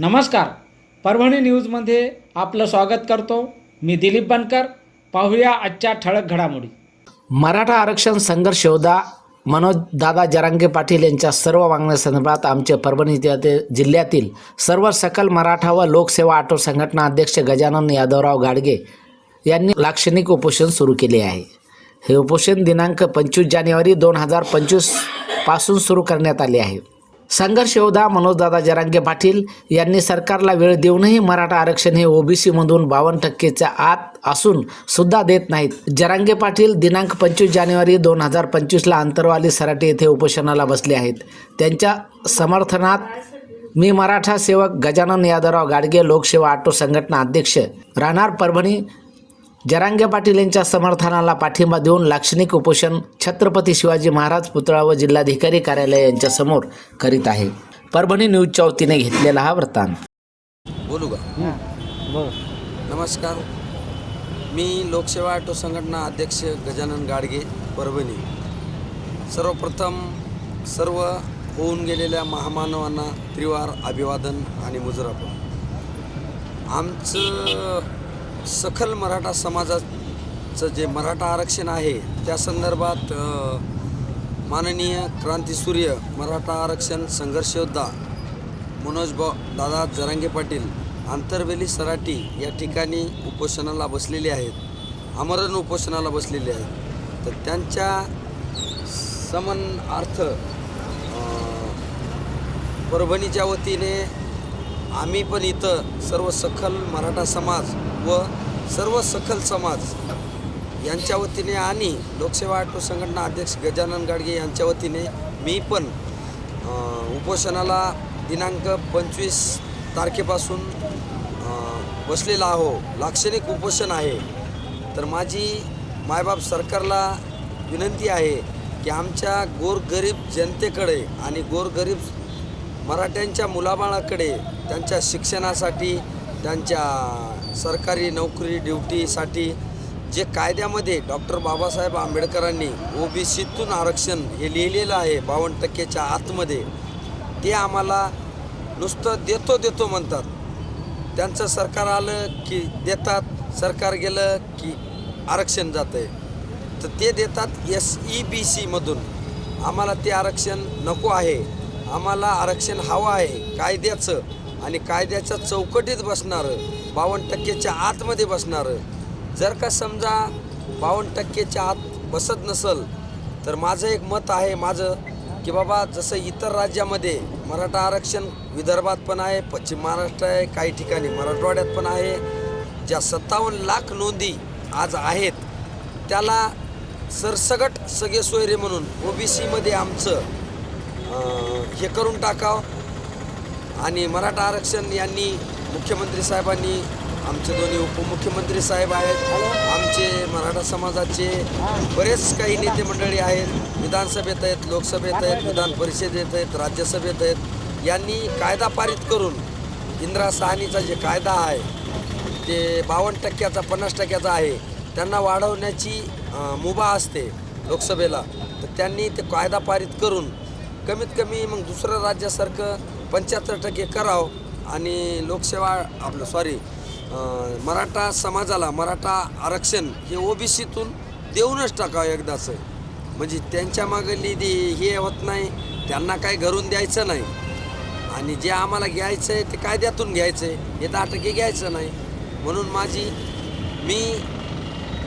नमस्कार. परभणी न्यूजमध्ये आपलं स्वागत करतो. मी दिलीप बनकर. पाहूया आजच्या ठळक घडामोडी. मराठा आरक्षण संघर्ष योद्धा मनोज दादा जरांगे पाटील यांच्या सर्व मागण्यासंदर्भात आमचे परभणी जिल्ह्यातील- जिल्ह्यातील सर्व सकल मराठा व लोकसेवा आटो संघटना अध्यक्ष गजानन यादवराव गाडगे यांनी लाक्षणिक उपोषण सुरू केले आहे. हे उपोषण दिनांक पंचवीस जानेवारी दोन हजार पंचवीसपासून सुरू करण्यात आले आहे. संघर्ष योद्धा मनोजदादा जरांगे पाटील यांनी सरकारला वेळ देऊनही मराठा आरक्षण हे ओबीसीमधून बावन्न टक्केच्या आत असून सुद्धा देत नाहीत. जरांगे पाटील दिनांक पंचवीस जानेवारी दोन हजार पंचवीसला अंतरवाली सराटे येथे उपोषणाला बसले आहेत. त्यांच्या समर्थनात मी मराठा सेवक गजानन यादवराव गाडगे लोकसेवा आटो संघटना अध्यक्ष राहणार परभणी जरांगे पाटील यांच्या समर्थनाला पाठिंबा देऊन लाक्षणिक उपोषण छत्रपती शिवाजी महाराज पुतळा व जिल्हाधिकारी कार्यालय यांच्यासमोर करीत आहे. परभणी न्यूजच्या वतीने घेतलेला हा वृत्तांत. बोलू का? नमस्कार. मी लोकसेवा ऑटो संघटना अध्यक्ष गजानन गाडगे परभणी. सर्वप्रथम सर्व होऊन गेलेल्या महामानवांना त्रिवार अभिवादन आणि मुजरापण आमचं सखल मराठा समाजाचं जे मराठा आरक्षण आहे त्या संदर्भात माननीय क्रांतीसूर्य मराठा आरक्षण संघर्षयोद्धा मनोज बा दादा जरांगे पाटील आंतरवेली सराटी या ठिकाणी उपोषणाला बसलेले आहेत आमरण उपोषणाला बसलेले आहेत. तर त्यांच्या समनार्थ अर्थ परभणीच्या वतीने आम्ही पण इथं सर्व सखल मराठा समाज व सर्व सखल समाज यांच्या वतीने आणि लोकसेवा आटो संघटना अध्यक्ष गजानन गाडगे यांच्या वतीने मी पण उपोषणाला दिनांक पंचवीस तारखेपासून बसलेला आहो. लाक्षणिक उपोषण आहे. तर माझी मायबाप सरकारला विनंती आहे की आमच्या गोरगरीब जनतेकडे आणि गोरगरीब मराठ्यांच्या मुलाबाळाकडे त्यांच्या शिक्षणासाठी त्यांच्या सरकारी नोकरी ड्युटीसाठी जे कायद्यामध्ये डॉक्टर बाबासाहेब आंबेडकरांनी ओबीसीतून आरक्षण हे लिहिलेलं आहे बावन्न टक्केच्या आतमध्ये ते आम्हाला नुसतं देतो देतो म्हणतात. त्यांचं सरकार आलं की देतात सरकार गेलं की आरक्षण जातं आहे तर ते देतात एस ई बी सीमधून. आम्हाला ते आरक्षण नको आहे. आम्हाला आरक्षण हवं आहे कायद्याचं. आणि कायद्याच्या चौकटीत बसणारं बावन्न टक्केच्या आतमध्ये बसणारं. जर का समजा बावन्न टक्केच्या आत बसत नसल तर माझं एक मत आहे माझं की बाबा जसं इतर राज्यामध्ये मराठा आरक्षण विदर्भात पण आहे पश्चिम महाराष्ट्र आहे काही ठिकाणी मराठवाड्यात पण आहे ज्या सत्तावन्न लाख नोंदी आज आहेत त्याला सरसगट सगळे सोयरे म्हणून ओ बी सीमध्ये आमचं हे करून टाकावं. आणि मराठा आरक्षण यांनी मुख्यमंत्री साहेबांनी आमचे दोन्ही उपमुख्यमंत्री साहेब आहेत आमचे मराठा समाजाचे बरेच काही नेते मंडळी आहेत विधानसभेत आहेत लोकसभेत आहेत विधान परिषदेत आहेत राज्यसभेत आहेत. यांनी कायदा पारित करून इंदिरा सहानीचा जे कायदा आहे ते बावन्न टक्क्याचा पन्नास टक्क्याचा आहे त्यांना वाढवण्याची मुभा असते लोकसभेला. तर त्यांनी ते कायदा पारित करून कमीत कमी मग दुसरं राज्यासारखं पंच्याहत्तर टक्के करावं आणि लोकसेवा आपलं सॉरी मराठा समाजाला मराठा आरक्षण हे ओबीसीतून देऊनच टाकावं एकदाचं. म्हणजे त्यांच्या मागं ती हे होत नाही त्यांना काही घरून द्यायचं नाही. आणि जे आम्हाला घ्यायचं आहे ते कायद्यातून घ्यायचं आहे हे दहा टक्के घ्यायचं नाही. म्हणून माझी मी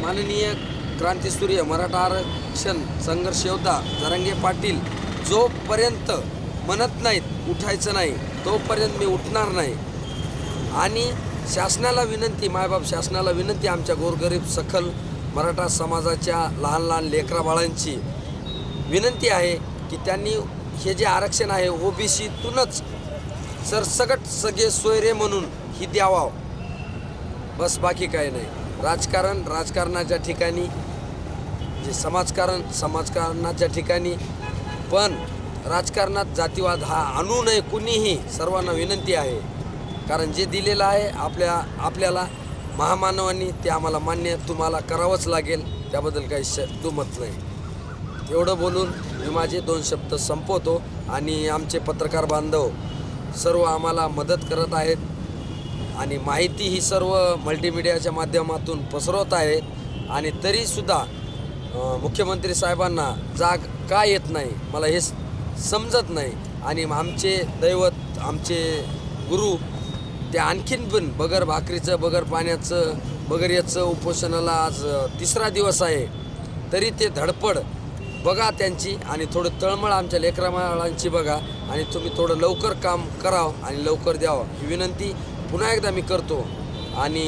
माननीय क्रांतीसूर्य मराठा आरक्षण संघर्ष योद्धा जरंगे पाटील जोपर्यंत म्हणत नाहीत उठायचं नाही. तोपर्यंत मी उठणार नाही. आणि शासनाला विनंती मायबाप शासनाला विनंती आमच्या गोरगरीब सखल मराठा समाजाच्या लहान लहान लेकरा बाळांची विनंती आहे की त्यांनी हे जे आरक्षण आहे ओ बी सीतूनच सरसकट सगळे सोयरे म्हणून ही द्यावा. बस बाकी काही नाही. राजकारण राजकारणाच्या ठिकाणी जे समाजकारण समाजकारणाच्या ठिकाणी. पण राजकारणात जातीवाद हा आणू नये कुणीही सर्वांना विनंती आहे. कारण जे दिलेलं आहे आपल्या आपल्याला महामानवांनी ते आम्हाला मान्य तुम्हाला करावंच लागेल. त्याबद्दल काही श दुमत नाही. एवढं बोलून मी माझे दोन शब्द संपवतो आणि आमचे पत्रकार बांधव सर्व आम्हाला मदत करत आहेत आणि माहिती ही सर्व मल्टीमिडियाच्या माध्यमातून पसरवत आहेत आणि तरीसुद्धा मुख्यमंत्री साहेबांना जाग का येत नाही? मला हेच समजत नाही. आणि आमचे दैवत आमचे गुरु ते आणखीन पण बगर भाकरीचं बगर पाण्याचं बगर याचं उपोषणाला आज तिसरा दिवस आहे. तरी ते धडपड बघा त्यांची आणि थोडं तळमळ आमच्या लेकरामाळांची बघा आणि तुम्ही थोडं लवकर काम करावं आणि लवकर द्यावं. ही विनंती पुन्हा एकदा मी करतो. आणि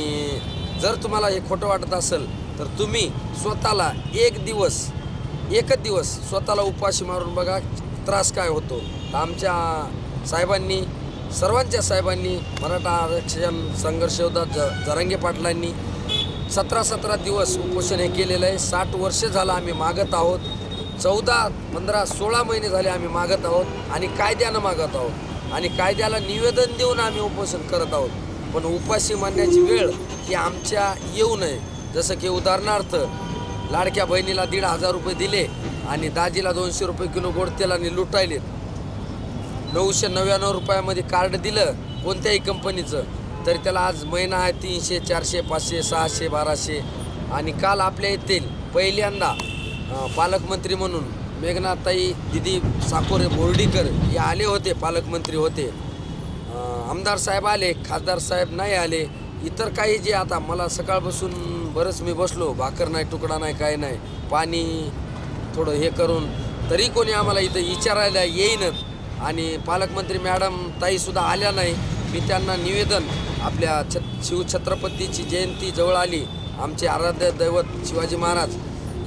जर तुम्हाला हे खोटं वाटत असेल तर तुम्ही स्वतःला एक दिवस एकच दिवस स्वतःला उपाशी मारून बघा. त्रास काय होतो? तर आमच्या साहेबांनी सर्वांच्या साहेबांनी मराठा आरक्षण संघर्ष होता ज जरांगे पाटलांनी सतरा सतरा दिवस उपोषण हे केलेलं आहे. साठ वर्ष झालं आम्ही मागत आहोत. चौदा पंधरा सोळा महिने झाले आम्ही मागत आहोत आणि कायद्यानं मागत आहोत. आणि कायद्याला निवेदन देऊन आम्ही उपोषण करत आहोत. पण उपाशी मानण्याची वेळ ही आमच्या येऊ नये. जसं की उदाहरणार्थ लाडक्या बहिणीला दीड हजार रुपये दिले. आणि दाजीला दोनशे रुपये किलो गोड तेलाने लुटायलेत नऊशे नव्याण्णव रुपयामध्ये कार्ड दिलं कोणत्याही कंपनीचं. तरी त्याला आज महिना आहे तीनशे चारशे पाचशे सहाशे बाराशे. आणि काल आपल्या येथील पहिल्यांदा पालकमंत्री म्हणून मेघनाताई दिदी साकोरे बोर्डीकर हे आले होते पालकमंत्री होते. आमदार साहेब आले खासदार साहेब नाही आले. इतर काही जे आता मला सकाळपासून बरंच मी बसलो भाकर नाही तुकडा नाही काय नाही. पाणी थोडं हे करून तरी कोणी आम्हाला इथं विचारायला येईनच. आणि पालकमंत्री मॅडम ताईसुद्धा आल्या नाही. मी त्यांना निवेदन आपल्या छ शिवछत्रपतीची जयंती जवळ आली. आमचे आराध्य दैवत शिवाजी महाराज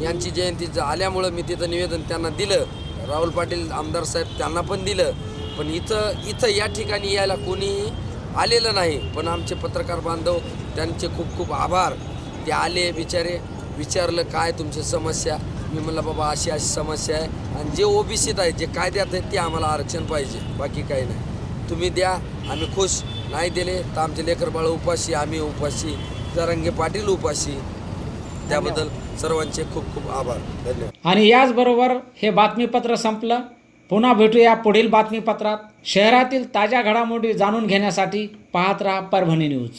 यांची जयंती ज- आल्यामुळं मी तिथं निवेदन त्यांना दिलं. राहुल पाटील आमदार साहेब त्यांना पण दिलं. पण इथं इथं या ठिकाणी यायला कोणीही आलेलं नाही. पण आमचे पत्रकार बांधव त्यांचे खूप खूप आभार. ते आले बिचारे. विचारलं काय तुमची समस्या? मी म्हणलं बाबा अशी अशी समस्या आहे. आणि जे ओबीसीत आहेत जे कायद्यात आहेत ते आम्हाला आरक्षण पाहिजे बाकी काही नाही. तुम्ही द्या आम्ही खुश. नाही दिले तर आमचे लेकरबाळ उपाशी आम्ही उपाशी जरंगे पाटील उपाशी. त्याबद्दल सर्वांचे खूप खूप आभार. धन्यवाद. आणि याचबरोबर हे बातमीपत्र संपलं. पुन्हा भेटूया पुढील बातमीपत्रात. शहरातील ताज्या घडामोडी जाणून घेण्यासाठी पाहत राहा परभणी न्यूज.